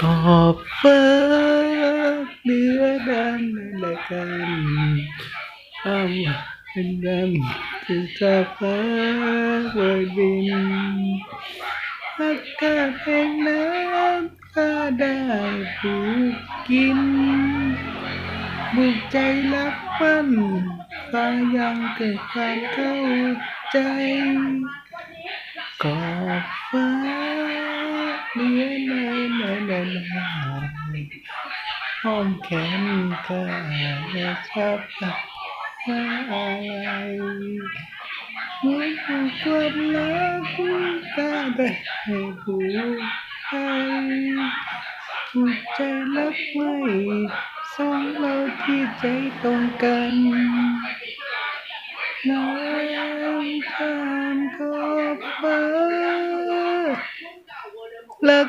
ขอบฟ้าเหนือด้านและกันอ้ำเป็นดำที่จะฟ้าบนดินอากาศแห่งน้ำก็ได้ผูกกิน บุกใจรักมันฟ้ายังเกิดความเข้าใจขอบฟ้า ห้อมแขนข้าและชับอะไรเมื่อผูกความรักก็ได้ผูกให้ผูกใจรักไม่สองเราที่ใจตรงกันน้ำทานขอบฟ้ารัก